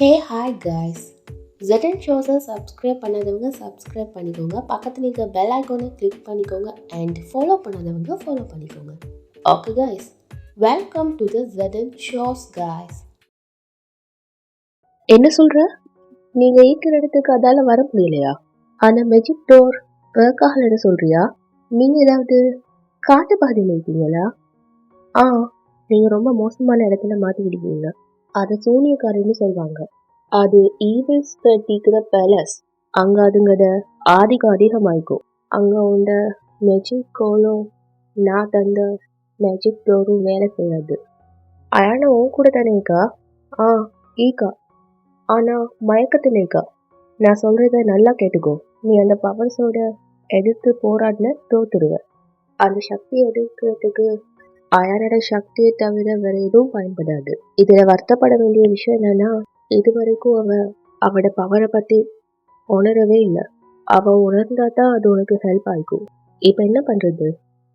ஹே hi guys Jettan ஷோஸை subscribe பண்ணாதவங்க subscribe பண்ணிக்கோங்க. பக்கத்தில் இருக்க பெல் ஐக்கோனை கிளிக் பண்ணிக்கோங்க அண்ட் ஃபாலோ பண்ணாதவங்க ஃபாலோ பண்ணிக்கோங்க. Okay guys welcome to the Jettan shows guys என்ன சொல்கிற நீங்கள் இருக்கிற இடத்துக்கு அதால் வர முடியலையா? ஆனால் மெஜிக் டோர் ஒர்க் ஆகலைன்னு சொல்கிறியா நீங்கள் ஏதாவது காட்டு பாதையில் இருக்கீங்களா? ஆ நீங்கள் ரொம்ப மோசமான இடத்துல மாற்றிக்கிட்டீங்களா அதை சூனியக்காரின்னு சொல்லுவாங்க அது ஈவில்ஸ் கட்டிக்கிற பேலஸ் அங்கே அதுங்கத ஆதிக்கம் அதிகமாய்க்கும். அங்கே உண்ட மெஜிக் கோலும் நான் தந்த மெஜிக் டோரும் வேலை செய்யாது. அயான உன் கூட தானேக்கா ஆ ஈக்கா ஆனால் மயக்கத்திலேக்கா நான் சொல்கிறத நல்லா கேட்டுக்கோ. நீ அந்த பவர்ஸோட எதிர்த்து போராடின தோத்துடுவ. அந்த சக்தி எடுக்கிறதுக்கு அயனோட சக்தியை தவிர வேற எதுவும் பயன்படாது. இதுல வருத்தப்பட வேண்டிய விஷயம் என்னன்னா இது வரைக்கும் அவ அவட பவரை பத்தி உணரவே இல்லை. அவ உணர்ந்தா தான் அது உனக்கு ஹெல்ப் ஆகும். இப்போ என்ன பண்றது?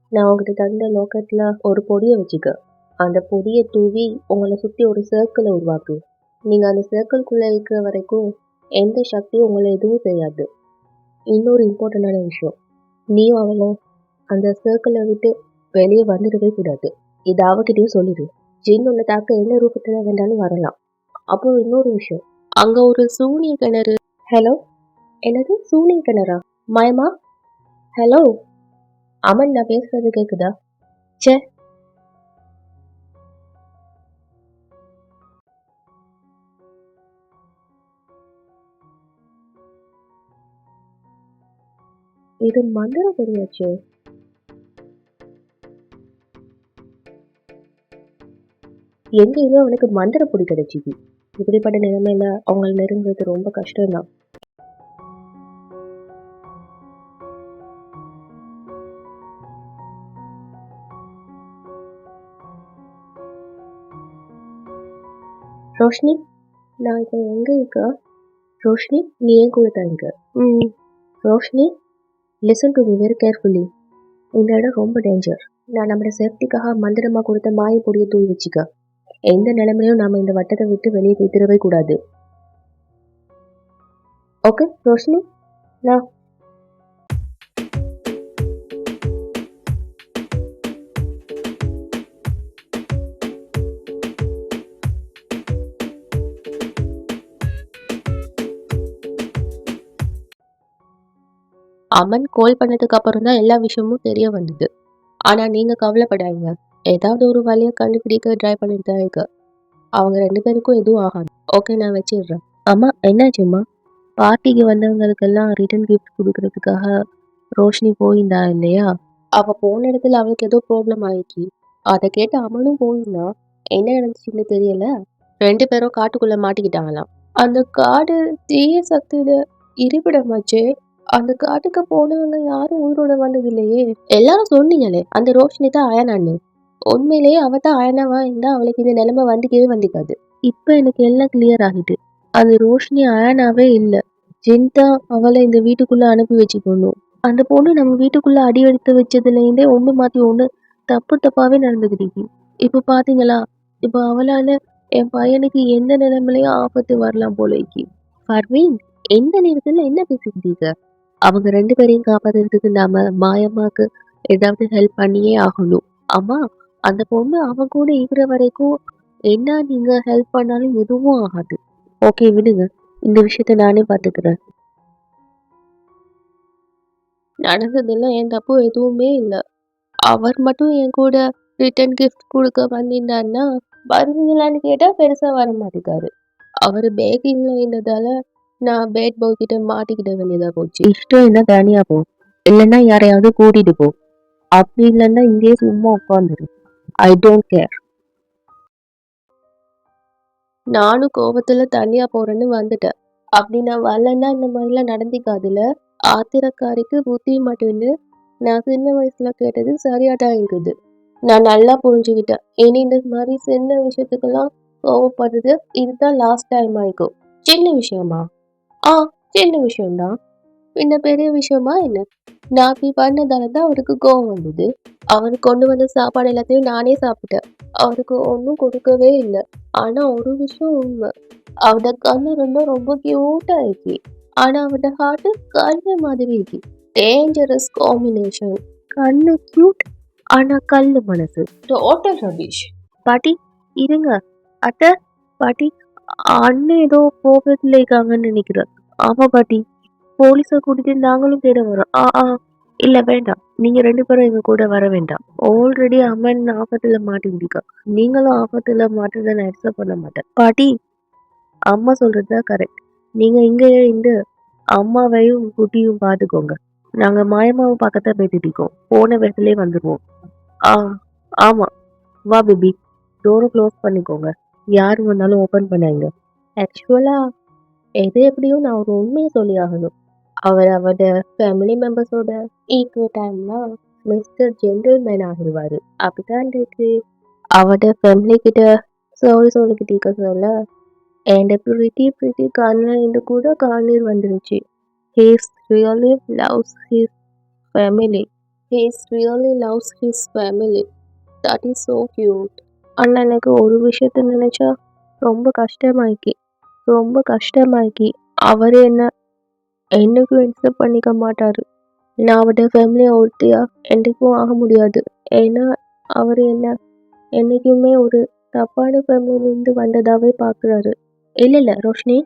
நான் உங்ககிட்ட தந்த லோக்கத்துல ஒரு பொடியை வச்சுக்க. அந்த பொடியை தூவி உங்களை சுத்தி ஒரு சர்க்கிளை உருவாக்கு. நீங்க அந்த சர்க்கிள்குள்ள இருக்கிற வரைக்கும் எந்த சக்தியும் உங்களை எதுவும் செய்யாது. இன்னொரு இம்பார்ட்டண்டான விஷயம். நீயும் அவளும் அந்த சர்க்கிளை விட்டு வெளியே வந்துடவே கூடாது. இது அவகிட்டயும் சொல்லிடு ஜின் உன்னை தாக்க என்ன ரூபத்துல வேண்டாலும் வரலாம். அப்புறம் இன்னொரு விஷயம். அங்க ஒரு சூனிய கிணறு. ஹலோ என்னது? சூனிய கிணறா? மயமா? ஹலோ அமன் நான் பேசுறது கேக்குதா? ச்சே. இது மந்திர பொடியாச்சு எங்கேயுமே அவனுக்கு மந்திர பொடி கிடைச்சிது இப்படிப்பட்ட நிலைமையில அவங்களை நெருங்குறது ரொம்ப கஷ்டம்தான். ரோஷினி நான் இப்போ எங்க இருக்கா? ரோஷினி நீ ஏன் கூட தான் இருக்க. ம். Roshini listen to me very carefully இந்த இடம் ரொம்ப டேஞ்சர் நான் நம்மளோட சேஃப்டிக்காக மந்திரமா கொடுத்த மாய பொடியை தூவி வச்சுக்க. எந்த நிலைமையிலும் நாம இந்த வட்டத்தை விட்டு வெளியே போய்த்திடவே கூடாது. ஓகே ரோஷினி நான் அம்மன் கோல் பண்ணதுக்கு அப்புறம் தான் எல்லா விஷயமும் தெரிய வந்தது. ஆனா நீங்க கவலைப்படாதீங்க. ஏதாவது ஒரு வழியை கண்டுபிடிக்க ட்ரை பண்ணிட்டு தான் இருக்கு. அவங்க ரெண்டு பேருக்கும் எதுவும் ஆகாது. ஓகே நான் வச்சிடுறேன். அம்மா என்னாச்சும்மா பார்ட்டிக்கு வந்தவங்களுக்கெல்லாம் ரிட்டர்ன் கிஃப்ட் கொடுக்கறதுக்காக ரோஷினி போயிருந்தா இல்லையா? அவள் போன இடத்துல அவளுக்கு ஏதோ ப்ராப்ளம் ஆயிடுச்சு. அதை கேட்டு அவனும் போயிருந்தா. என்ன நடந்துச்சுன்னு தெரியல. ரெண்டு பேரும் காட்டுக்குள்ள மாட்டிக்கிட்டாங்களாம். அந்த காடு தீய சக்தியோட இருப்பிடமாச்சே. அந்த காட்டுக்கு போனவங்க யாரும் உயிரோட வந்தது இல்லையே எல்லாரும் சொன்னீங்களே அந்த ரோஷினி தான் அயனான்னு. உண்மையிலேயே அவ தான் அயனவா? இருந்தா அவளுக்கு இந்த நிலைமை வந்துக்கவே வந்துக்காது. இப்ப எனக்கு எல்லாம் கிளியர் ஆகிட்டு அது ரோஷினி அயனாவே இல்லை. ஜின் தான் அவளை இந்த வீட்டுக்குள்ள அனுப்பி வச்சுக்கணும். அந்த பொண்ணு நம்ம வீட்டுக்குள்ள அடி எடுத்து வச்சதுல இருந்தே ஒண்ணு மாத்தி ஒண்ணு தப்பு தப்பாவே நடந்துக்கிட்டு இப்ப பாத்தீங்களா? இப்ப அவளால என் பையனுக்கு எந்த நிலைமையிலயும் ஆபத்து வரலாம் போலக்கு பர்வீன் எந்த நேரத்துல என்ன பேசிக்கிட்டீங்க அவங்க ரெண்டு பேரையும் காப்பாத்துறதுக்கு நாம மாயம்மாக்கு ஏதாவது ஹெல்ப் பண்ணியே ஆகணும். அம்மா அந்த பொண்ணு அவன் கூட இருக்கிற வரைக்கும் என்ன நீங்க ஹெல்ப் பண்ணாலும் எதுவும் ஆகாது. ஓகே விடுங்க. இந்த விஷயத்த நானே பார்த்துக்கிறேன். நடந்ததெல்லாம் என் தப்பு எதுவுமே இல்லை. அவர் மட்டும் என் கூட ரிட்டர்ன் கிஃப்ட் கொடுக்க வந்திருந்தாருன்னா வருவீங்களான்னு கேட்டால் பெருசாக வர மாட்டேங்காரு. அவர் பேக்கிங்கில் இருந்ததால நான் பேட் பாய் கிட்ட மாட்டிக்கிட்ட வேண்டியதாக போச்சு. இஷ்டம் என்ன தனியாக போ. இல்லைன்னா யாரையாவது கூட்டிகிட்டு போ. அப்படி இல்லைன்னா இங்கேயே சும்மா உட்காந்துரு. ஐ டோன்ட் கேர் நானும் கோபத்துல தனியா போறேன்னு வந்துட்டேன். அப்படி நான் வரலன்னா இந்த மாதிரிலாம் நடந்திக்காதுல ஆத்திரக்காரிக்கு புத்தி மட்டும்னு நான் சின்ன வயசுல கேட்டது சரியாதான் இருக்குது. நான் நல்லா புரிஞ்சுக்கிட்டேன். இனி இந்த மாதிரி சின்ன விஷயத்துக்கெல்லாம் கோவப்படுறது இதுதான் லாஸ்ட் டைம் ஆயிக்கும். சின்ன விஷயமா? ஆ சின்ன விஷயம்தான். இந்த பெரிய விஷயமா என்ன? நான் அப்படி பண்ணதால தான் அவருக்கு கோவம் வந்தது. அவர் கொண்டு வந்த சாப்பாடு எல்லாத்தையும் நானே சாப்பிட்டேன். அவருக்கு ஒன்றும் கொடுக்கவே இல்லை. ஆனா ஒரு விஷயம் உண்மை. அவட கண்ணு ரெண்டும் ரொம்ப கியூட்டா இருக்கு. ஆனா அவட ஹார்ட் கல்லு மாதிரி இருக்கு. டேஞ்சரஸ் காம்பினேஷன் கண்ணு கியூட் ஆனா கல்லு மனசு. டோட்டல் ரபிஷ் பாட்டி இருங்க. அத்தை பாட்டி அண்ணன் ஏதோ கோபத்துல இருக்காங்கன்னு நினைக்கிறேன். ஆமா பாட்டி. போலீஸை கூட்டிட்டு நாங்களும் தேட வரோம். ஆ ஆ. இல்ல வேண்டாம். நீங்க ரெண்டு பேரும் எங்க கூட வர வேண்டாம். ஆல்ரெடி அம்மன் ஆபத்துல மாட்டிருக்கா நீங்களும் ஆபத்துல மாட்டுறத நான் அக்செப்ட் பண்ண மாட்டேன். பாட்டி அம்மா சொல்றதுதான் கரெக்ட் நீங்க இங்கேயே இருந்து அம்மாவையும் குட்டியும் பாத்துக்கோங்க நாங்க மாயமாவை பார்க்கத்தான் போயிட்டு இருக்கோம். போன விதத்துலயே வந்துருவோம். ஆ ஆமா. வா பேபி டோரை க்ளோஸ் பண்ணிக்கோங்க. யார் வந்தாலும் ஓப்பன் பண்ணாங்க ஆக்சுவலா எது எப்படியும் நான் ஒரு உண்மையை சொல்லி ஆகணும் அவர் அவரோட ஃபேமிலி மெம்பர்ஸோட ஈக்குவல் டைம்னா மிஸ்டர் ஜென்டில்மேன் ஆகிடுவாரு. அப்படிதான் இருக்கு. அவரோட ஃபேமிலி கிட்ட சாரி இருக்க சொல்ல. என்ட பிரிட்டி பிரிட்டி கண்ணில் இருந்து கூட கண்ணீர் வந்துருச்சு. He's really loves his family he's really loves his family that is so cute அண்ணா எனக்கு ஒரு விஷயத்த நினச்சா ரொம்ப கஷ்டமாயிக்கி ரொம்ப கஷ்டமாயிக்கி அவர் என்ன என்னைக்கும் அக்செப்ட் பண்ணிக்க மாட்டாரு. நான் அவருடைய ஃபேமிலியை ஒருத்தியாக என்றைக்கும் ஆக முடியாது. ஏன்னா அவர் என்ன என்னைக்குமே ஒரு தப்பான ஃபேமிலியிலேருந்து வந்ததாகவே பார்க்குறாரு. இல்லை இல்லை ரோஷினி.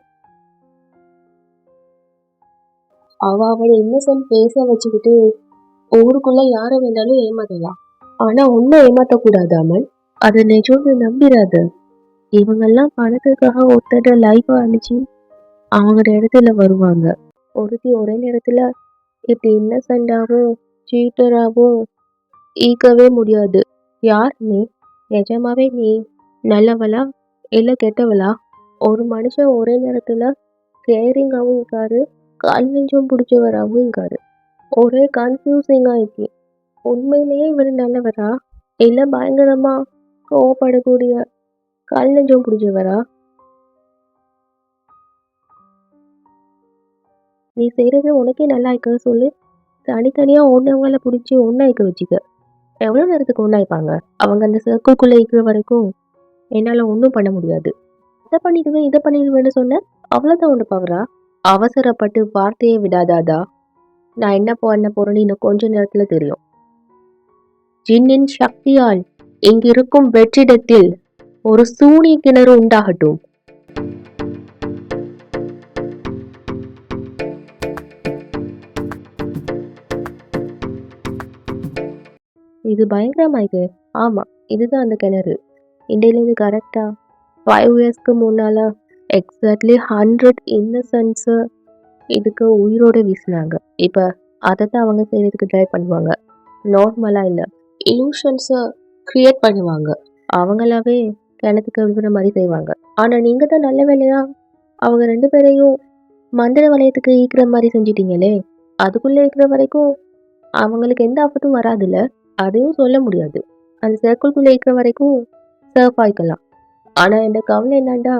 அவ அவளை இன்னசென்ட் பேச வச்சுக்கிட்டு ஊருக்குள்ள யாரை வேணாலும் ஏமாத்தலாம். ஆனா ஒன்னும் ஏமாத்தக்கூடாது அமன். அதை நிஜம்னு நம்பிடாத. இவங்கெல்லாம் பணத்துக்காக ஒருத்தட லைஃப் அழிச்சு அவங்களோட இடத்துல வருவாங்க. ஒருத்தி ஒரே நேரத்தில் இப்படி இன்னசென்டாகவும் சீட்டராகவும் ஈக்கவே முடியாது. யார் நீ? நிஜமாவே நீ நல்லவளா? இல்லை கெட்டவளா? ஒரு மனுஷன் ஒரே நேரத்தில் கேரிங்காகவும் இருக்காரு கால் நெஞ்சம் பிடிச்சவராகவும் இருக்காரு. ஒரே கன்ஃபியூசிங்காக இருக்கு. உண்மையிலேயே இவர் நல்லவரா? இல்லை பயங்கரமாக கோவப்படக்கூடிய கல் நெஞ்சம் பிடிச்சவரா? நீ செய்கிறது உனக்கே நல்லா இருக்க சொல்லு. தனித்தனியாக ஒன்றவங்கள பிடிச்சி ஒன்றா இருக்க வச்சுக்க. எவ்வளோ நேரத்துக்கு ஒன்றாய்ப்பாங்க அவங்க அந்த சர்க்கிள்குள்ளே இருக்கிற வரைக்கும் என்னால் ஒன்றும் பண்ண முடியாது. இதை பண்ணிடுவேன் இதை பண்ணிடுவேன்னு சொன்னேன் அவ்வளோதான் ஒன்று பவரா அவசரப்பட்டு வார்த்தையே விடாதாதா நான் என்ன பண்ண போகிறேன்னு இன்னும் கொஞ்ச நேரத்தில் தெரியும். ஜின்னின் சக்தியால் இங்கிருக்கும் வெற்றிடத்தில் ஒரு சூனிய கிணறு உண்டாகட்டும். இது பயங்கரமாயிருக்கு ஆமாம் இதுதான் அந்த கிணறு. இண்டியிலேருந்து கரெக்டாக ஃபைவ் இயர்ஸ்க்கு முன்னால் எக்ஸாக்ட்லி ஹண்ட்ரட் இன்னசென்ட்ஸு இதுக்கு உயிரோடு வீசினாங்க. இப்போ அதை தான் அவங்க செய்கிறதுக்கு ட்ரை பண்ணுவாங்க. நார்மலாக இல்லை. இலூஷன்ஸை க்ரியேட் பண்ணுவாங்க. அவங்களாவே கிணத்துக்கு விழுகிற மாதிரி செய்வாங்க. ஆனால் நீங்கள் தான் நல்ல வேலையா? அவங்க ரெண்டு பேரையும் மந்திர வளையத்துக்கு ஈக்கிற மாதிரி செஞ்சிட்டீங்களே? அதுக்குள்ளே இருக்கிற வரைக்கும் அவங்களுக்கு எந்த ஆபத்தும் வராதுல்ல? அதையும் சொல்ல முடியாது. அந்த சர்க்கிள்குள்ளே இருக்கிற வரைக்கும் சர்ஃப் ஆயிக்கலாம். ஆனால் இந்த கவலை என்னண்டா?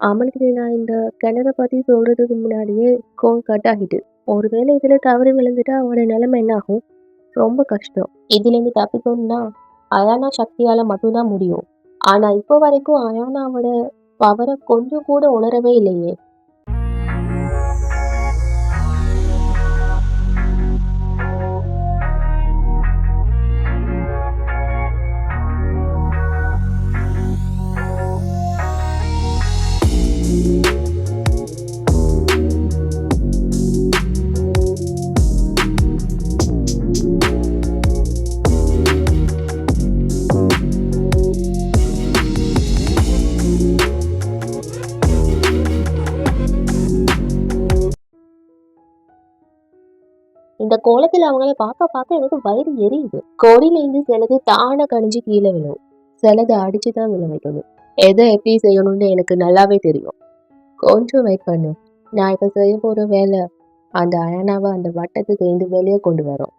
அவனுக்கு நான் இந்த கிணறை பற்றி சொல்கிறதுக்கு முன்னாடியே கோல் கட் ஆகிட்டு ஒருவேளை இதில் தவறி விழுந்துட்டா அவனோட நிலைமை என்ன ஆகும்? ரொம்ப கஷ்டம். இதுலேருந்து தப்பிக்கணும்னா அயானா சக்தியால் மட்டும்தான் முடியும். ஆனால் இப்போ வரைக்கும் அயானாவோட பவரை கொஞ்சம் கூட உணரவே இல்லையே. கோலத்துல அவங்கள பார்க்க பார்க்க எனக்கு வயிறு எரியுது. கொடியிலேருந்து சிலது தானே கணிஞ்சு கீழே விழும். சிலது அடிச்சுதான் விழ வைக்கணும். எதை எப்படி செய்யணும்னு எனக்கு நல்லாவே தெரியும். கொஞ்சம் வெயிட் பண்ணு. நான் இப்போ செய்ய போகிற வேலை அந்த அயனாவை அந்த வட்டத்துக்கு இருந்து வெளியே கொண்டு வரோம்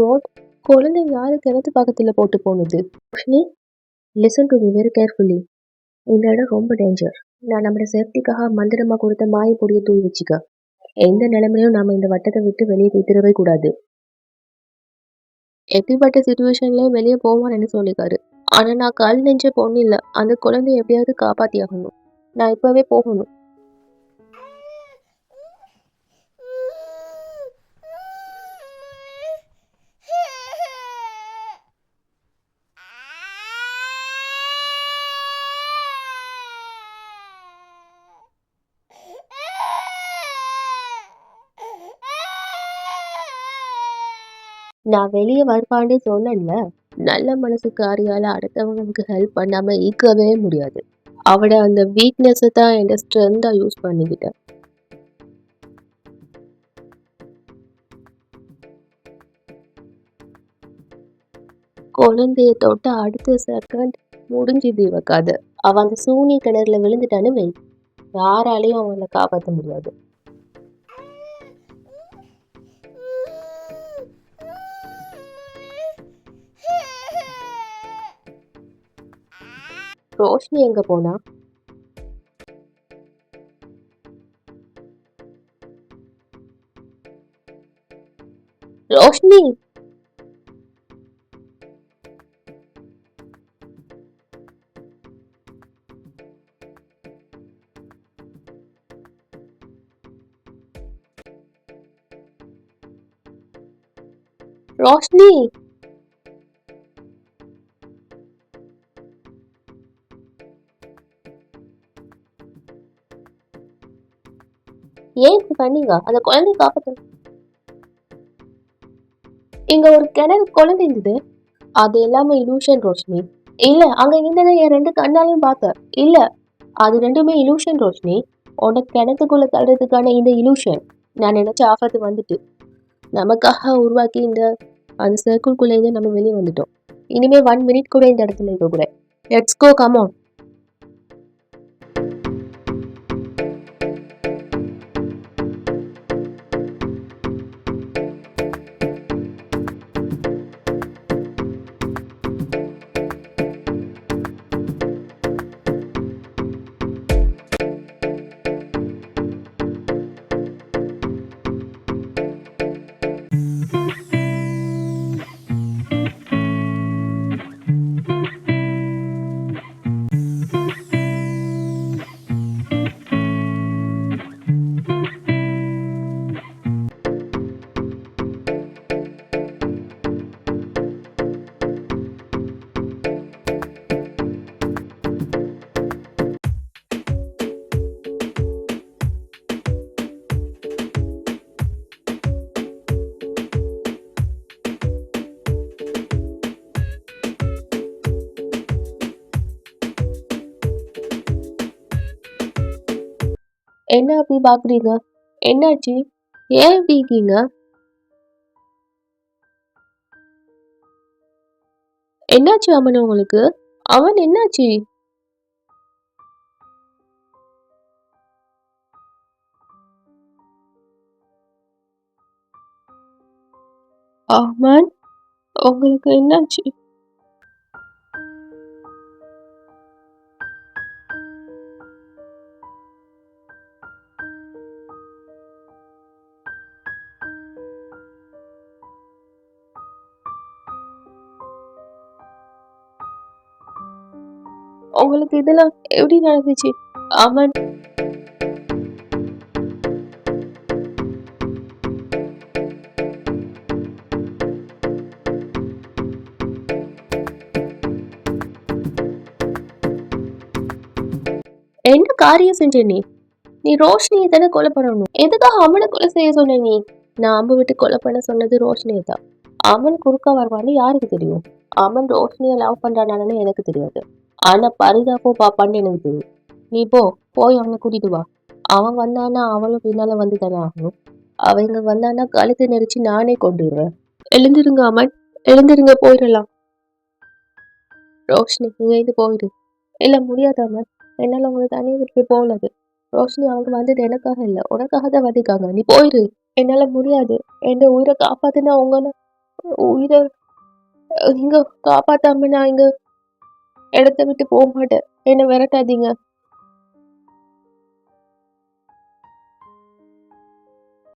காட் குழந்தை யாரு கிணத்து பக்கத்தில் போட்டு போனது? Roshini listen to me very carefully இந்த இடம் ரொம்ப டேஞ்சர் நான் நம்மளோட சேஃப்டிக்காக மந்திரமாக கொடுத்த மாய பொடியை வச்சுக்க. எந்த நிலைமையிலும் நாம் இந்த வட்டத்தை விட்டு வெளியே போய்த்திடவே கூடாது. எப்படிப்பட்ட சுச்சுவேஷன்லேயே வெளியே போவான்னு சொல்லிக்காரு? ஆனால் நான் கல் நெஞ்ச பொண்ணு இல்லை. அந்த குழந்தைய எப்படியாவது காப்பாற்றி ஆகணும் நான் இப்போவே போகணும். நான் வெளியே வருவான்னு சொன்னேன்ல நல்ல மனசுக்காரியால அடுத்தவங்களுக்கு ஹெல்ப் பண்ணாம இருக்கவே முடியாது. அவட அந்த வீக்னஸை தான் என் ஸ்ட்ரென்த்தாக யூஸ் பண்ணிக்கிட்டேன். குழந்தைய தொட்ட அடுத்த செகண்ட் முடிஞ்சுது இவ கதை. அவன் அந்த சூனிய கிணறுல விழுந்துட்டான்னு வை. யாராலையும் அவங்கள காப்பாற்ற முடியாது. ரோஷினி எங்க போனா ரோஷினி ரோஷினி ஏன் இப்படி பண்ணீங்க? அந்த குழந்தைய காப்பாத்து. இங்க ஒரு கிணறு குழந்தை இருந்தது. அது எல்லாமே இலூஷன் ரோஷினி. இல்ல அங்க இருந்ததை என் ரெண்டு கண்ணாலையும் பார்த்தேன். இல்ல அது ரெண்டுமே இலூஷன் ரோஷினி. உனக்கு கிணத்துக்குள்ள தள்ளுறதுக்கான இந்த இலூஷன் நான் நினைச்ச ஆபத்து வந்துட்டு. நமக்காக உருவாக்கி இந்த அந்த சர்க்கிள்குள்ளே நம்ம வெளியே வந்துட்டோம். இனிமே ஒன் மினிட் கூட இந்த இடத்துல இருக்க கூட லெட்ஸ் கோ கமோன் என்ன அப்படி பாக்குறீங்க? என்னாச்சு? ஏன் இப்படி இருக்கீங்க? என்னாச்சு அம்மன் உங்களுக்கு? அவன் என்னாச்சு? அம்மன் உங்களுக்கு என்னாச்சு? உங்களுக்கு இதெல்லாம் எப்படி நடந்துச்சு? அவன் என்ன காரியம் செஞ்ச நீ? நீ ரோஷினியை தானே கொலை பண்ணணும். எதுக்காக அவனை கொலை செய்ய சொன்ன நீ? நான் அம்பு விட்டு கொலை பண்ண சொன்னது ரோஷினியை தான். அவன் குறுக்கா வருவான்னு யாருக்கு தெரியும்? அவன் ரோஷினியை லவ் பண்றானான்னு எனக்கு தெரியாது. ஆனா பரிதாபம் பாப்பான்னு எனக்கு தெரியும் நீ போ போய் அவனை கூட்டிட்டு வா. அவன் வந்தானா அவளும் பின்னால வந்து தானே ஆகணும். அவங்க வந்தானா கழுத்து நெரிச்சு நானே கொண்டுடுறேன் எழுந்திருங்க அமன் எழுந்திருங்க போயிடலாம். ரோஷினி இங்கேருந்து இது போயிடு இல்ல முடியாது அமன் என்னால உங்களை தனி வீட்டுக்கு போகலது. ரோஷினி அவங்க வந்தது எனக்காக இல்ல. உனக்காக தான் வந்திருக்காங்க. நீ போயிரு. என்னால முடியாது. என் உயிரை காப்பாத்துனா உங்களை உயிரை இங்க காப்பாத்தாம நான் இங்க இடத்த விட்டு போக மாட்டேன் என்ன விரட்டாதீங்க